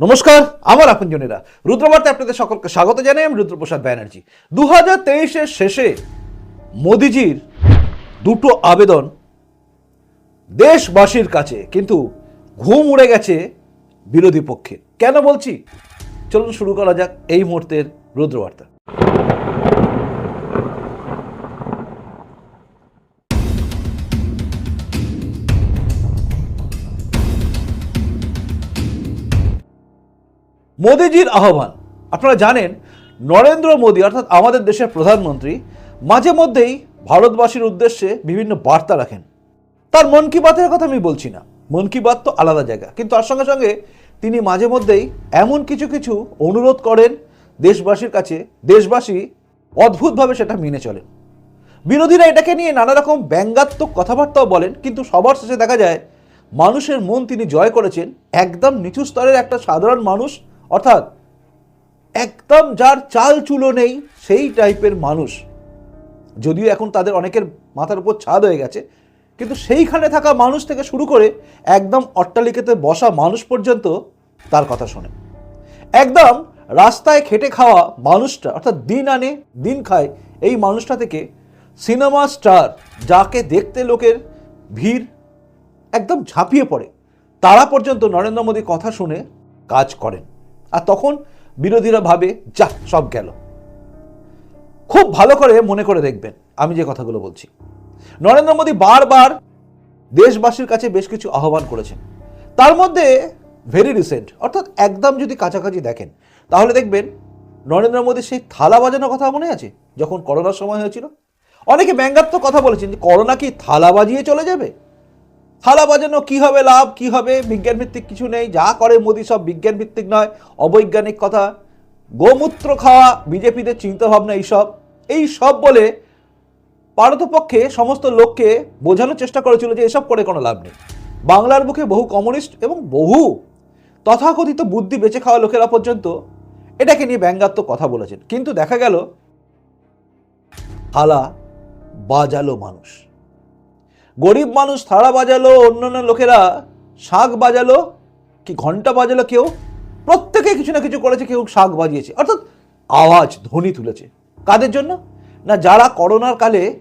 নমস্কার, আমার আপনজনেরা। রুদ্রবার্তে আপনাদের সকলকে স্বাগত জানাই, আমি রুদ্রপ্রসাদ ব্যানার্জি। দু হাজার তেইশের শেষে মোদিজির দুটো আবেদন দেশবাসীর কাছে, কিন্তু ঘুম উড়ে গেছে বিরোধী পক্ষে কেন বলছি? চলুন শুরু করা যাক এই মুহূর্তের রুদ্রবার্তা। মোদিজির আহ্বান। আপনারা জানেন, নরেন্দ্র মোদী, অর্থাৎ আমাদের দেশের প্রধানমন্ত্রী, মাঝে মধ্যেই ভারতবাসীর উদ্দেশ্যে বিভিন্ন বার্তা রাখেন। তার মন কি বাতের কথা আমি বলছি না। মন কি বাত তো আলাদা জায়গা। কিন্তু তার সঙ্গে সঙ্গে তিনি মাঝে মধ্যেই এমন কিছু কিছু অনুরোধ করেন দেশবাসীর কাছে, দেশবাসী অদ্ভুতভাবে সেটা মেনে চলেন। বিরোধীরা এটাকে নিয়ে নানা রকম ব্যঙ্গাত্মক কথাবার্তাও বলেন, কিন্তু সবার শেষে দেখা যায়, মানুষের মন তিনি জয় করেছেন একদম নিচু স্তরের একটা সাধারণ মানুষ অর্থাৎ একদম যার চাল চুলো নেই, সেই টাইপের মানুষ। যদিও এখন তাদের অনেকের মাথার উপর ছাদ হয়ে গেছে, কিন্তু সেইখানে থাকা মানুষ থেকে শুরু করে একদম অট্টালিকাতে বসা মানুষ পর্যন্ত তার কথা শোনে। একদম রাস্তায় খেটে খাওয়া মানুষটা, অর্থাৎ দিন আনে, দিন খায়, এই মানুষটা থেকে সিনেমা স্টার যাকে দেখতে লোকের ভিড় একদম ঝাঁপিয়ে পড়ে। তারা পর্যন্ত নরেন্দ্র মোদী কথা শুনে কাজ করেন। আর তখন বিরোধীরা ভাবে, যা, সব গেল। খুব ভালো করে মনে করে দেখবেন, আমি যে কথাগুলো বলছি। নরেন্দ্র মোদী বারবার দেশবাসীর কাছে বেশ কিছু আহ্বান করেছেন। তার মধ্যে ভেরি রিসেন্ট অর্থাৎ একদম যদি কাছাকাছি দেখেন, তাহলে দেখবেন নরেন্দ্র মোদী সেই থালা বাজানোর কথা মনে আছে, যখন করোনার সময় হয়েছিল? অনেকে ব্যঙ্গাত্মক কথা বলেছেন যে, করোনা কি থালা বাজিয়ে চলে যাবে? থালা বাজানো, কি হবে লাভ, কি হবে? বিজ্ঞান ভিত্তিক কিছু নেই, যা করে মোদী সব বিজ্ঞান ভিত্তিক নয়, অবৈজ্ঞানিক কথা। গোমূত্র খাওয়া, বিজেপিদের চিন্তাভাবনা এইসব। এই সব বলে পারতপক্ষে সমস্ত লোককে বোঝানোর চেষ্টা করেছিল যে এসব করে কোনো লাভ নেই। বাংলার বুকে বহু কমিউনিস্ট এবং বহু তথাকথিত বুদ্ধি বেঁচে খাওয়া লোকেরা পর্যন্ত এটাকে নিয়ে ব্যঙ্গাত্মক কথা বলেছেন। কিন্তু দেখা গেল হালা বাজালো মানুষ। গরিব মানুষ থালা বাজালো, অন্যান্য লোকেরা শাক বাজালো, কি ঘণ্টা বাজালো কেউ? প্রত্যেকে কিছু না কিছু করেছে, কেউ শাক বাজিয়েছে। অর্থাৎ আওয়াজ, ধ্বনি তুলেছে। কাদের জন্য? না, যারা করোনার কালে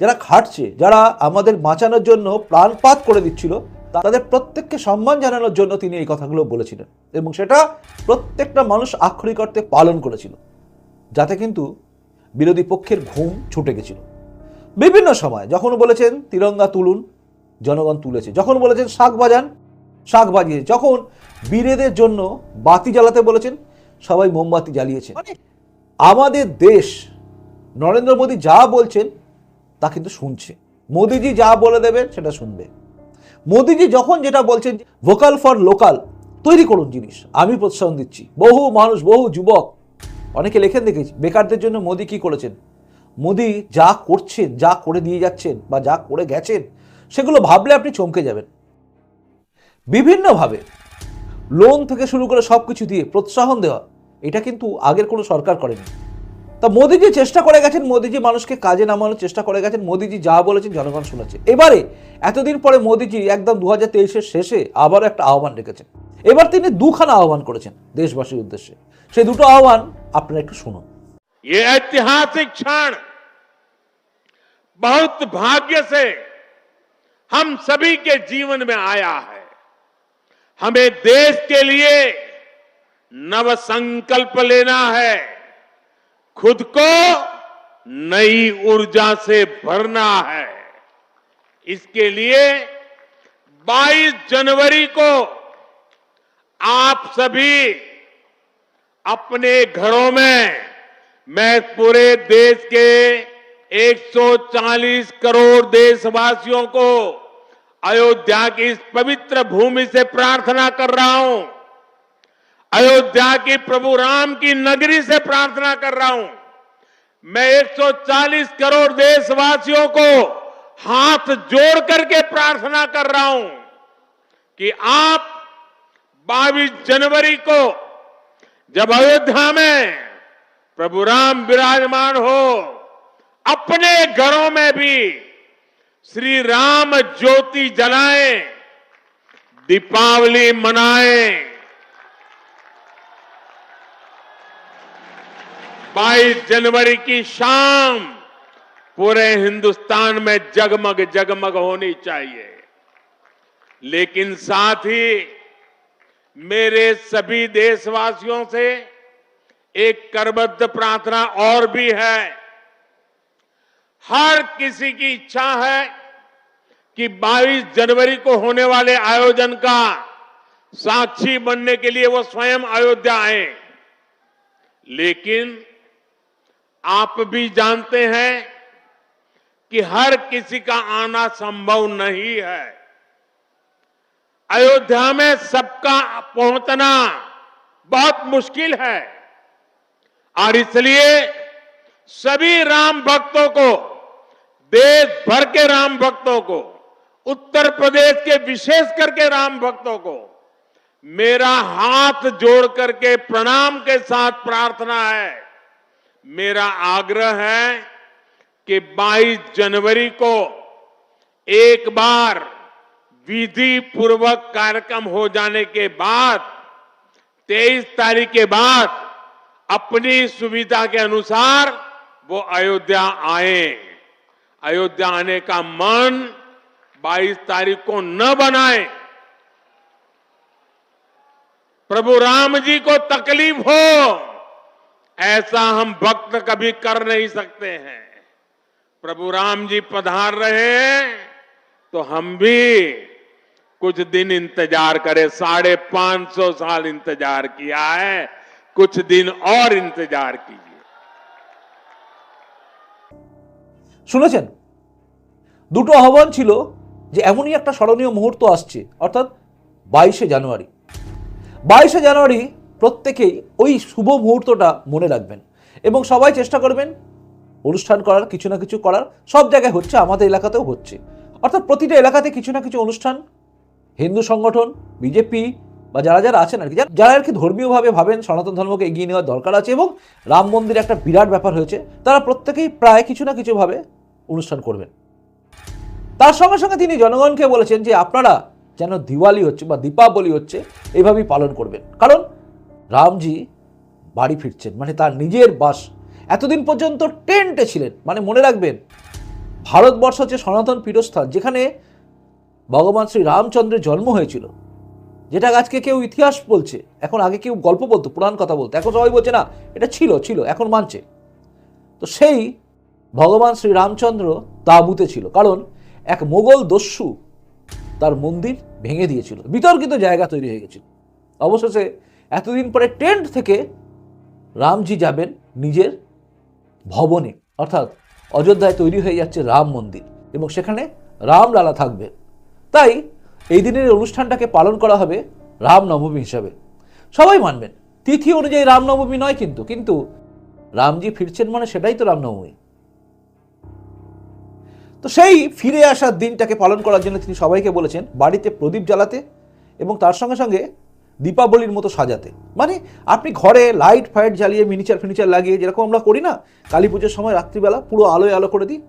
যারা খাটছে, যারা আমাদের বাঁচানোর জন্য প্রাণপাত করে দিচ্ছিল, তাদের প্রত্যেককে সম্মান জানানোর জন্য তিনি এই কথাগুলো বলেছিলেন। এবং সেটা প্রত্যেকটা মানুষ আক্ষরিক অর্থে পালন করেছিল। যাতে কিন্তু বিরোধী পক্ষের ঘুম ছুটে গেছিল। বিভিন্ন সময় যখন বলেছেন তিরঙ্গা তুলুন জনগণ তুলেছে। যখন বলেছেন শাক বাজান শাক বাজিয়ে যখন বীরেদের জন্য বাতি জ্বালাতে বলেছেন সবাই মোমবাতি জ্বালিয়েছে আমাদের দেশ নরেন্দ্র মোদী যা বলছেন তা কিন্তু শুনছে। মোদিজি যা বলে দেবেন সেটা শুনবে। মোদিজি যখন যেটা বলছেন ভোকাল ফর লোকাল তৈরি করুন জিনিস। আমি প্রোৎসাহন দিচ্ছি। বহু মানুষ বহু যুবক অনেকে লেখেন দেখেছি বেকারদের জন্য মোদি কি করেছেন? মোদি যা করছেন, যা করে দিয়ে যাচ্ছেন বা যা করে গেছেন, সেগুলো ভাবলে আপনি চমকে যাবেন। বিভিন্নভাবে লোন থেকে শুরু করে সব কিছু দিয়ে প্রোৎসাহন দেওয়া, এটা কিন্তু আগের কোনো সরকার করেনি। তা মোদিজি চেষ্টা করে গেছেন, মোদিজি মানুষকে কাজে নামানোর চেষ্টা করে গেছেন, মোদিজি যা বলেছেন জনগণ শুনেছে এবারে এতদিন পরে মোদিজি একদম দু হাজার তেইশের শেষে আবারও একটা আহ্বান রেখেছেন। এবার তিনি দুখানা আহ্বান করেছেন দেশবাসীর উদ্দেশ্যে। সেই দুটো আহ্বান আপনারা একটু শুনুন। ये ऐतिहासिक क्षण बहुत भाग्य से हम सभी के जीवन में आया है। हमें देश के लिए नव संकल्प लेना है। खुद को नई ऊर्जा से भरना है। इसके लिए 22 जनवरी को आप सभी अपने घरों में मैं पूरे देश के 140 करोड़ देशवासियों को अयोध्या की इस पवित्र भूमि से प्रार्थना कर रहा हूँ। अयोध्या की प्रभु राम की नगरी से प्रार्थना कर रहा हूँ। मैं 140 करोड़ देशवासियों को हाथ जोड़ करके प्रार्थना कर रहा हूँ कि आप 22 जनवरी को जब अयोध्या में प्रभु राम विराजमान हो। अपने घरों में भी श्री राम ज्योति जलाए, दीपावली मनाए। 22 जनवरी की शाम पूरे हिंदुस्तान में जगमग जगमग होनी चाहिए। लेकिन साथ ही मेरे सभी देशवासियों से एक करबद्ध प्रार्थना और भी है। हर किसी की इच्छा है कि 22 जनवरी को होने वाले आयोजन का साक्षी बनने के लिए वो स्वयं अयोध्या आए। लेकिन आप भी जानते हैं कि हर किसी का आना संभव नहीं है। अयोध्या में सबका पहुँचना बहुत मुश्किल है। और इसलिए सभी राम भक्तों को, देश भर के राम भक्तों को, उत्तर प्रदेश के विशेष करके राम भक्तों को, मेरा हाथ जोड़ करके प्रणाम के साथ प्रार्थना है। मेरा आग्रह है कि 22 जनवरी को एक बार विधि पूर्वक कार्यक्रम हो जाने के बाद 23 तारीख के बाद अपनी सुविधा के अनुसार वो अयोध्या आए। अयोध्या आने का मन 22 तारीख को न बनाए। प्रभु राम जी को तकलीफ़ हो, ऐसा हम भक्त कभी कर नहीं सकते हैं। प्रभु राम जी पधार रहे तो हम भी कुछ दिन इंतज़ार करें। साढ़े पाँच सौ साल इंतज़ार किया है। कुछ दिन और इंतजार कीजिए শুনেছেন দুটো আহ্বান ছিল যে এমনই একটা স্মরণীয় মুহূর্ত আসছে অর্থাৎ বাইশে জানুয়ারি বাইশে জানুয়ারি প্রত্যেকেই ওই শুভ মুহূর্তটা মনে রাখবেন এবং সবাই চেষ্টা করবেন অনুষ্ঠান করার কিছু না কিছু করার সব জায়গায় হচ্ছে আমাদের এলাকাতেও হচ্ছে অর্থাৎ প্রতিটা এলাকাতে কিছু না কিছু অনুষ্ঠান হিন্দু সংগঠন বিজেপি বা যারা যারা আছেন আর কি, যারা আর কি ধর্মীয়ভাবে ভাবেন, সনাতন ধর্মকে এগিয়ে নেওয়ার দরকার আছে এবং রাম মন্দির একটা বিরাট ব্যাপার হয়েছে, তারা প্রত্যেকেই প্রায় কিছু না কিছুভাবে অনুষ্ঠান করবেন। তার সঙ্গে সঙ্গে তিনি জনগণকে বলেছেন যে আপনারা যেন দিওয়ালি হচ্ছে বা দীপাবলি হচ্ছে এইভাবেই পালন করবেন। কারণ রামজি বাড়ি ফিরছেন মানে তার নিজের বাস। এতদিন পর্যন্ত টেন্টে ছিলেন মানে মনে রাখবেন, ভারতবর্ষ হচ্ছে সনাতন পীঠস্থান, যেখানে ভগবান শ্রী রামচন্দ্রের জন্ম হয়েছিল। যেটা আজকে কেউ ইতিহাস বলছে, এখন আগে কেউ গল্প বলতো, পুরাণ কথা বলতো, এখন সবাই বলছে, না, এটা ছিল ছিল, এখন মানছে। তো সেই ভগবান শ্রী রামচন্দ্র তাঁবুতে ছিল, কারণ এক মোগল দস্যু তার মন্দির ভেঙে দিয়েছিল, বিতর্কিত জায়গা তৈরি হয়ে গেছিল। অবশেষে এতদিন পরে টেন্ট থেকে রামজি যাবেন নিজের ভবনে, অর্থাৎ অযোধ্যায় তৈরি হয়ে যাচ্ছে রাম মন্দির এবং সেখানে রামলালা থাকবে। তাই এই দিনের অনুষ্ঠানটাকে পালন করা হবে রামনবমী হিসাবে। সবাই মানবেন, তিথি অনুযায়ী রামনবমী নয় কিন্তু কিন্তু রামজি ফিরছেন মানে সেটাই তো রামনবমী। তো সেই ফিরে আসার দিনটাকে পালন করার জন্য তিনি সবাইকে বলেছেন, বাড়িতে প্রদীপ জ্বালাতে এবং তার সঙ্গে সঙ্গে দীপাবলির মতো সাজাতে। মানে আপনি ঘরে লাইট ফাইট জ্বালিয়ে মিনিচার ফিনিচার লাগিয়ে যেরকম আমরা করি না, কালী পুজোর সময় রাত্রিবেলা পুরো আলোয় আলো করে দিই।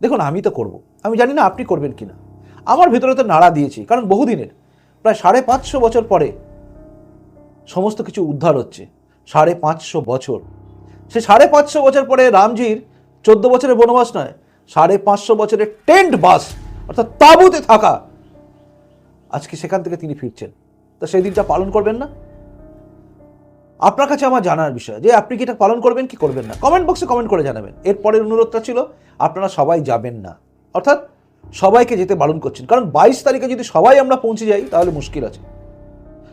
দেখুন, আমি তো করব। আমি জানি না আপনি করবেন কিনা। আমার ভেতরে তো নাড়া দিয়েছি, কারণ বহুদিনের। প্রায় সাড়ে পাঁচশো বছর পরে সমস্ত কিছু উদ্ধার হচ্ছে। সাড়ে পাঁচশো বছর। সে সাড়ে পাঁচশো বছর পরে রামজির চোদ্দ বছরের বনবাস নয়, সাড়ে পাঁচশো বছরের টেন্ট বাস, অর্থাৎ তাঁবুতে থাকা, আজকে সেখান থেকে তিনি ফিরছেন। তা সেই দিনটা পালন করবেন না? আপনার কাছে আমার জানার বিষয়, যে আপনি কি এটা পালন করবেন কি করবেন না? কমেন্ট বক্সে কমেন্ট করে জানাবেন। এর পরের অনুরোধটা ছিল, আপনারা সবাই যাবেন না। অর্থাৎ সবাইকে যেতে বারণ করছেন। কারণ বাইশ তারিখে যদি সবাই আমরা পৌঁছে যাই, তাহলে মুশকিল আছে।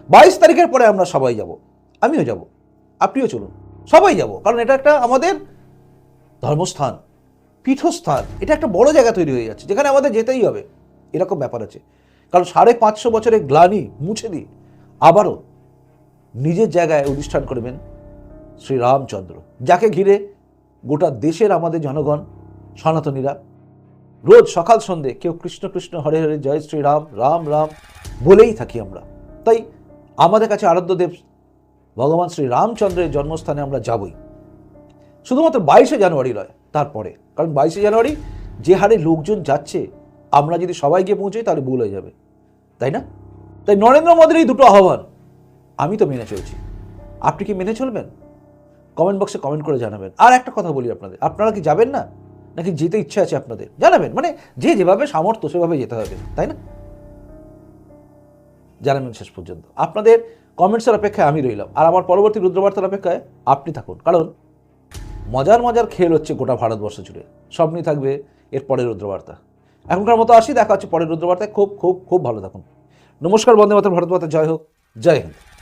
বাইশ তারিখের পরে আমরা সবাই যাব। আমিও যাব। আপনিও চলুন। সবাই যাব। কারণ এটা একটা আমাদের ধর্মস্থান, পীঠস্থান। এটা একটা বড় জায়গা তৈরি হয়ে যাচ্ছে, যেখানে আমাদের যেতেই হবে। এরকম ব্যাপার আছে। কারণ সাড়ে পাঁচশো বছরের গ্লানি মুছে দিয়ে আবারও নিজের জায়গায় অধিষ্ঠান করবেন শ্রীরামচন্দ্র যাকে ঘিরে গোটা দেশের আমাদের জনগণ, সনাতনীরা রোজ সকাল সন্ধে কেউ কৃষ্ণ কৃষ্ণ হরে হরে, জয় শ্রীরাম, রাম রাম বলেই থাকি আমরা। তাই আমাদের কাছে আরাধ্যদেব ভগবান শ্রী রামচন্দ্রের জন্মস্থানে আমরা যাবই। শুধুমাত্র বাইশে জানুয়ারি নয়, তারপরে। কারণ বাইশে জানুয়ারি যে হারে লোকজন যাচ্ছে, আমরা যদি সবাই গিয়ে পৌঁছাই, তাহলে ভুল হয়ে যাবে। তাই না? তাই নরেন্দ্র মোদীর এই দুটো আহ্বান আমি তো মেনে চলছি। আপনি কি মেনে চলবেন? কমেন্ট বক্সে কমেন্ট করে জানাবেন। আর একটা কথা বলি আপনাদের। আপনারা কি যাবেন না? নাকি যেতে ইচ্ছে আছে আপনাদের? জানাবেন। মানে যে যেভাবে সামর্থ্য, সেভাবে যেতে হবে, তাই না? জানাবেন শেষ পর্যন্ত। আপনাদের কমেন্টসের অপেক্ষায় আমি রইলাম। আর আমার পরবর্তী রুদ্রবার্তার অপেক্ষায় আপনি থাকুন। কারণ মজার মজার খেল হচ্ছে গোটা ভারতবর্ষ জুড়ে। সব নিয়ে থাকবে এর পরের রুদ্রবার্তা। এখনকার মতো আসি, দেখা হচ্ছে পরের রুদ্রবার্তায়। খুব খুব খুব ভালো থাকুন। নমস্কার, বন্দে মাতা। জয় হোক। জয় হিন্দ।